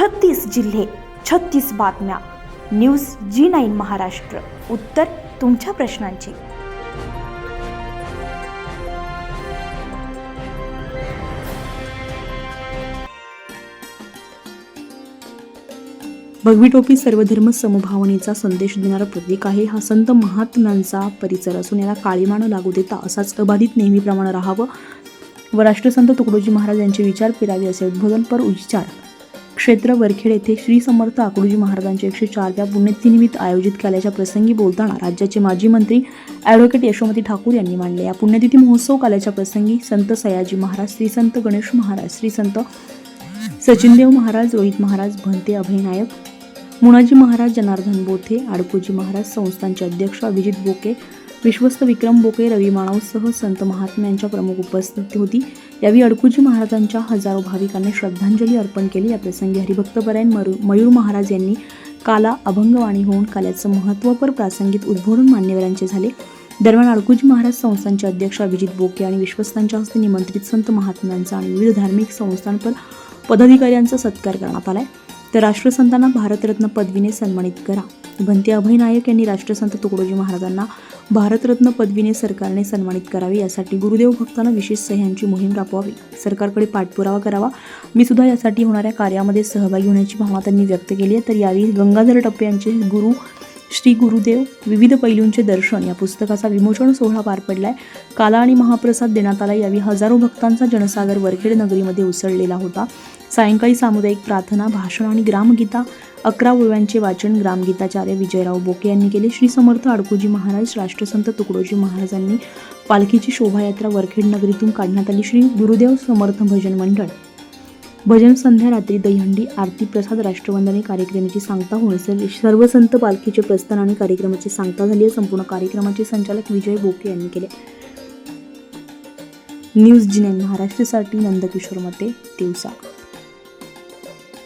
छत्तीस जिल्हे छत्तीस बातम्या. News G nine Maharashtra. उत्तर तुमच्या प्रश्नांची. भगवी टोपी सर्वधर्म समभावनेचा संदेश देणारा प्रतीक आहे. हा संत महात्म्यांचा परिसर असून याला काळीमानं लागू देता असाच अबाधित नेहमीप्रमाणे राहावं. व राष्ट्रसंत तुकडोजी महाराज यांचे विचार फिरावे असे उद्बोधनपर उच्चार क्षेत्र वरखेड येथे श्री समर्थ आकडोजी महाराजांच्या एकशे चारव्या पुण्यतिनिमित्त आयोजित केल्याच्या प्रसंगी बोलताना राज्याचे माजी मंत्री ॲडव्होकेट यशोमती ठाकूर यांनी मांडले. या पुण्यतिथी महोत्सव काल्याच्या प्रसंगी संत सयाजी महाराज श्री संत गणेश महाराज श्री संत सचिनदेव महाराज रोहित महाराज भंते अभयनायक मुणाजी महाराज जनार्दन बोथे आडकोजी महाराज संस्थांचे अध्यक्ष अभिजित बोके विश्वस्त विक्रम बोके रवी माणवसह संत महात्म्यांच्या प्रमुख उपस्थिती होती. यावेळी अडकुजी महाराजांच्या हजारो भाविकांनी श्रद्धांजली अर्पण केली. या प्रसंगी हरिभक्तपरायण मरु मयूर महाराज यांनी काला अभंगवाणी होऊन काल्याचं महत्त्वपर प्रासंगिक उद्बोधन मान्यवरांचे झाले. दरम्यान अडकुजी महाराज संस्थांचे अध्यक्ष अभिजित बोके आणि विश्वस्तांच्या हस्ते निमंत्रित संत महात्म्यांचा आणि विविध धार्मिक संस्थांपर पदाधिकाऱ्यांचा सत्कार करण्यात आलाय. तर राष्ट्रसंतांना भारतरत्न पदवीने सन्मानित करा. भंते अभय नायक यांनी राष्ट्रसंत तुकडोजी महाराजांना भारतरत्न पदवीने सरकारने सन्मानित करावे यासाठी गुरुदेव भक्तांना विशेष सह्यांची मोहीम राबवावी. सरकारकडे पाठपुरावा करावा. मी सुद्धा यासाठी होणाऱ्या कार्यामध्ये सहभागी होण्याची भावना त्यांनी व्यक्त केली आहे. तर यावेळी गंगाधर टप्पे यांचे गुरु श्री गुरुदेव विविध पैलूंचे दर्शन. या पुस्तकाचा विमोचन सोहळा पार पडलाय. काला आणि महाप्रसाद देण्यात आला. यावेळी हजारो भक्तांचा जनसागर वरखेड नगरीमध्ये उसळलेला होता. सायंकाळी सामुदायिक प्रार्थना भाषण आणि ग्रामगीता अकरा ओव्यांचे वाचन ग्रामगीताचार्य विजयराव बोके यांनी केले. श्री समर्थ अडकोजी महाराज राष्ट्रसंत तुकडोजी महाराजांनी पालखीची शोभायात्रा वरखेड नगरीतून काढण्यात आली. श्री गुरुदेव समर्थ भजन मंडळ भजन संध्या रात्री दहीहंडी आरती प्रसाद राष्ट्रवंदने कार्यक्रमाची सांगता होणे सर- सर्व संत पालखीचे प्रस्थान आणि कार्यक्रमाची सांगता झाली आहे. संपूर्ण कार्यक्रमाचे संचालक विजय बोके यांनी केले. न्यूज जिने महाराष्ट्रासाठी नंदकिशोर मते दिवसा.